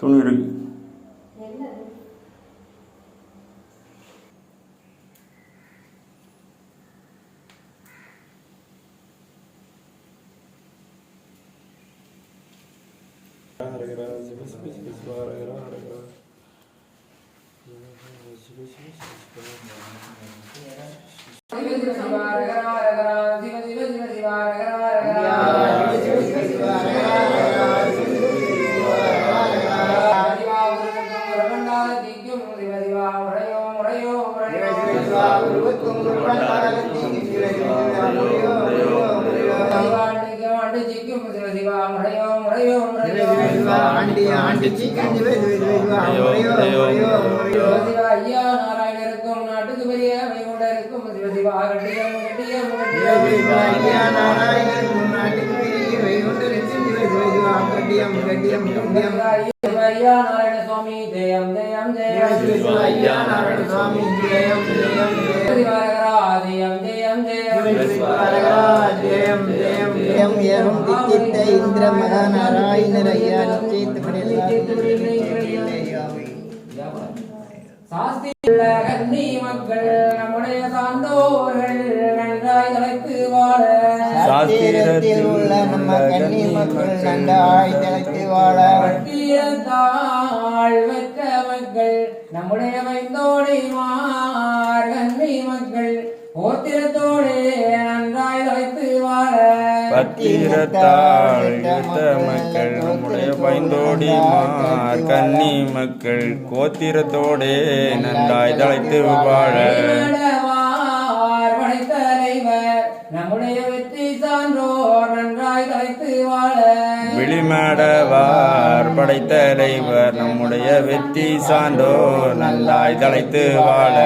துணி இருக்கு ஆண்டி ஆண்டி சீக்கிரம் சிவ சிவ சிவ சிவ முறையோ முறையோ முறையோ ஐயா நாராயணருக்கும் நாட்டுக்கு பெரிய வைகுண்டருக்கும் சிவசிவா கட்டியம் கட்டியம் சிவ சிவ ஐயா நாராயணன் முன்னாட்டுக்கு பெரிய வைகுண்டரின் சிவ சிவ சிவ கட்டியம் கட்டியம் கட்டியம் ஐயா நாராயண சுவாமி ஜெயம் ஜெயம் ஜெயம் ஐயா நாராயண சுவாமி ஜெயம் ஜெயம் ஜெயம் ஜெயம் ஜெயம் ஜெயம் ஜெயம் ஏவம் தித்தித்த இந்திர மகா நாராயணர் ஐயா கன்னி மக்கள் நம்முடைய சார்ந்தோர்கள் நன்றாய் தலைத்து வாழ சாஸ்திரத்தில் உள்ள நம்ம கன்னி மக்கள் நன்றாய் தலைத்து வாழ பட்டியத்தாள் பெற்ற மக்கள் நம்முடைய வைந்தோடை மார் கன்னி மக்கள் போத்திரத்தோடு நன்றாய் தலைத்து வாழ. பத்திரத்தாள் எடுத்த மக்கள் நம்முடைய பைந்தோடி மார் கன்னி மக்கள் கோத்திரத்தோடே நன்றாய் தழைத்து வாழ. நம்முடைய வெற்றி சான்றோர் நன்றாய் தலைத்து வாழ. விழிமடவார் படைத்தலைவர் நம்முடைய வெற்றி சான்றோர் நன்றாய் தழைத்து வாழ.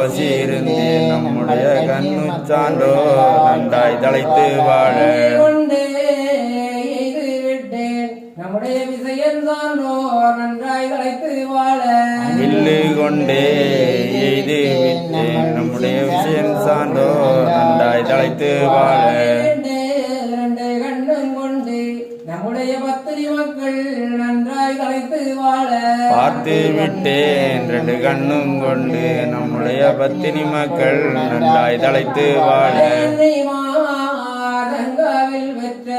தவசி இருந்தேன் நம்முடைய கண்ணு சான்றோர் நன்றாய் தழைத்து வாழ. நம்முடைய விசையன் சான்றோர் நன்றாய் தலைத்து வாழ. வில்லு கொண்டே எய்து விட்டேன். நம்முடைய விஷயம் சான்றோர் நன்றாய் தழைத்து வாழ. நம்முடைய பத்திரி மக்கள் நன்றாய் தலைத்து வாழ. பார்த்து விட்டேன் ரெண்டு கண்ணும் கொண்டு நம்முடைய பத்தினி மக்கள் நன்றாய் தழைத்து வாழ. ரங்காவில் பெற்ற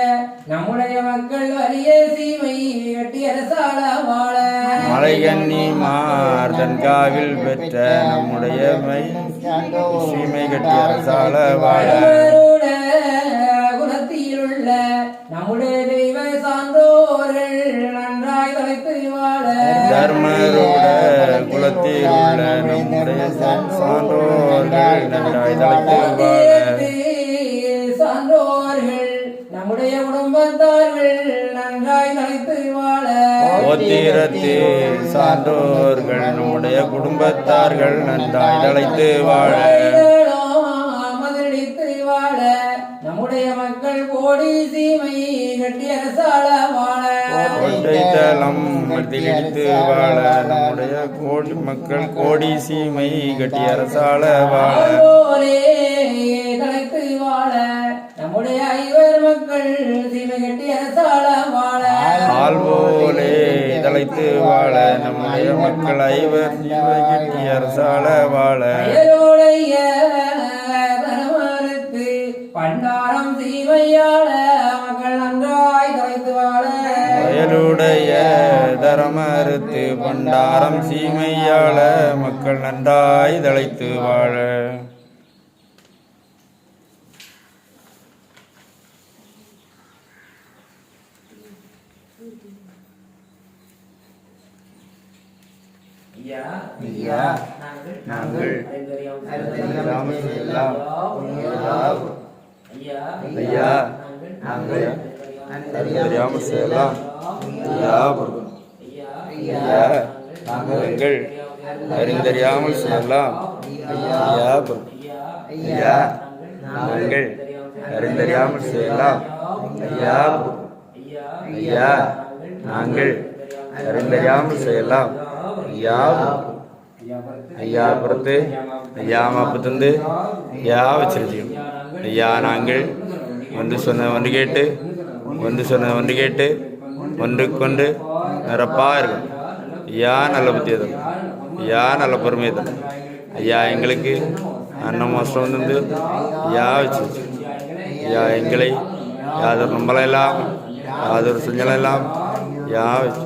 நம்முடைய மக்கள் வலிய சீமை அரசாள வாழ. காவில் பெற்ற நம்முடைய மை சீமை கட்டி அரசால வாழ. குலத்தில் உள்ள நம்முடைய தெய்வ தர்மரோட குலத்தில் உள்ள நம்முடைய சான்றோர்கள் நன்றாய் தழைத்து வாழ சான்றோர்கள் நம்முடைய குடும்பத்தார்கள் நன்றாய் தலைத்து வாழ. கோத்திரத்தில் சான்றோர்கள் நம்முடைய குடும்பத்தார்கள் நன்றாய் மதிலித்து வாழ. நம்முடைய மக்கள் கோடி சீமை கட்டி அரசாள வாழ. நம்முடைய கோடி மக்கள் கோடி சீமை கட்டி அரசாள வாழ. தலைத்து வாழ. நம்முடைய ஐவர் மக்கள் சீமை கட்டி அரசாள வாழ. ஆள் போலே தழைத்து வாழ. நம்முடைய மக்கள் ஐவர் ஜீவை கட்டி அரசாள வாழ. பண்டாரம் சீமையாள மக்கள் நன்றாய் தலைத்து வாழ வயலுடைய தரமறுத்து பண்டாரம் சீமையாள மக்கள் நன்றாய் தழைத்து வாழ நாங்கள் நாங்கள் அறிந்தறியாமல். செய்யலாம். ஐயா நாங்கள் தெரியாமல் செய்யலாம். ஐயா ஐயா ஐயா நாங்கள் அறிந்தறியாமல் செய்யலாம். ஐயா ஐயா நாங்கள் அறிந்தறியாமல் செய்யலாம். ஐயா ஐயா நாங்கள் அறிந்தறியாமல் செய்யலாம். ஐயா ஐயா புறத்து ஐயா மாப்பு தந்து ஐயா வச்சிருச்சியும் ஐயா நாங்கள் ஒன்று சொன்ன ஒன்று கேட்டு ஒன்று சொன்ன ஒன்று கேட்டு ஒன்றுக்கொன்று கொண்டு நிரப்பாக இருக்கும் ஐயா நல்ல புத்தியை தரும் ஐயா நல்ல பொறுமையை தரும் ஐயா எங்களுக்கு அன்னம் மோசம் தந்து ஐயா வச்சு ஐயா எங்களை யாதொரு நம்பலாம் யாதொரு செஞ்சலாம் யா வச்சு.